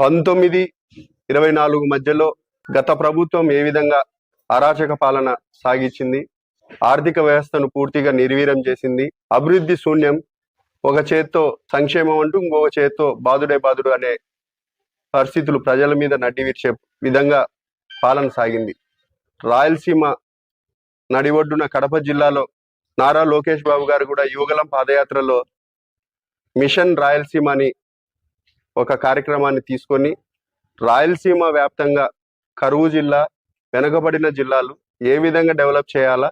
పంతొమ్మిది ఇరవై నాలుగు మధ్యలో గత ప్రభుత్వం ఏ విధంగా అరాచక పాలన సాగించింది ఆర్థిక వ్యవస్థను పూర్తిగా నిర్వీర్యం చేసింది అభివృద్ధి శూన్యం ఒక చేత్తో సంక్షేమం అంటూ ఇంకొక చేత్తో బాదుడే బాదుడు అనే పరిస్థితులు ప్రజల మీద నడ్డి విరిచే విధంగా పాలన సాగింది. రాయలసీమ నడిఒడ్డున కడప జిల్లాలో నారా లోకేష్ బాబు గారు కూడా యువగలం పాదయాత్రలో మిషన్ రాయలసీమ అని ఒక కార్యక్రమాన్ని తీసుకొని రాయలసీమ వ్యాప్తంగా కరువు జిల్లా వెనుకబడిన జిల్లాలు ఏ విధంగా డెవలప్ చేయాలా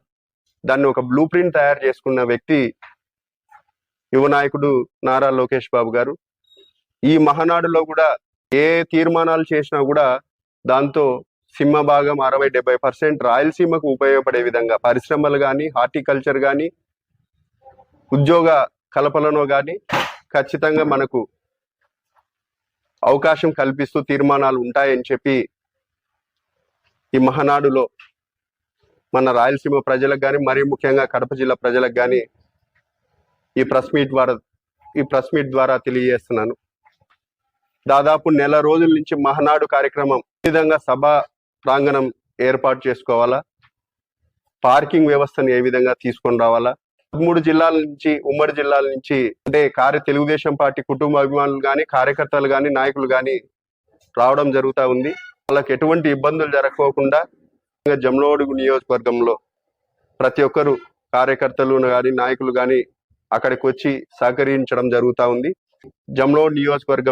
దాన్ని ఒక బ్లూ ప్రింట్ తయారు చేసుకున్న వ్యక్తి యువ నాయకుడు నారా లోకేష్ బాబు గారు. ఈ మహానాడులో కూడా ఏ తీర్మానాలు చేసినా కూడా దాంతో సింహ భాగం అరవై డెబ్బై పర్సెంట్ రాయలసీమకు ఉపయోగపడే విధంగా పరిశ్రమలు కానీ హార్టికల్చర్ కానీ ఉద్యోగ కలపలను కానీ ఖచ్చితంగా మనకు అవకాశం కల్పిస్తూ తీర్మానాలు ఉంటాయని చెప్పి ఈ మహానాడులో మన రాయలసీమ ప్రజలకు కానీ మరీ ముఖ్యంగా కడప జిల్లా ప్రజలకు కానీ ఈ ప్రెస్ మీట్ ద్వారా ఈ ప్రెస్ మీట్ ద్వారా తెలియజేస్తున్నాను. దాదాపు నెల రోజుల నుంచి మహానాడు కార్యక్రమం ఈ విధంగా సభ ప్రాంగణం ఏర్పాటు చేసుకోవాలా? పార్కింగ్ వ్యవస్థను ఏ విధంగా తీసుకొని రావాలా? పదమూడు జిల్లాల నుంచి ఉమ్మడి జిల్లాల నుంచి అంటే కార్య తెలుగుదేశం పార్టీ కుటుంబ అభిమానులు కానీ కార్యకర్తలు కానీ నాయకులు కానీ రావడం జరుగుతూ ఉంది. వాళ్ళకి ఎటువంటి ఇబ్బందులు జరగకోకుండా ఇంకా జమ్లోడుగు నియోజకవర్గంలో ప్రతి ఒక్కరు కార్యకర్తలు కానీ నాయకులు కానీ అక్కడికి వచ్చి సహకరించడం జరుగుతూ ఉంది. జమ్లోడ్ నియోజకవర్గం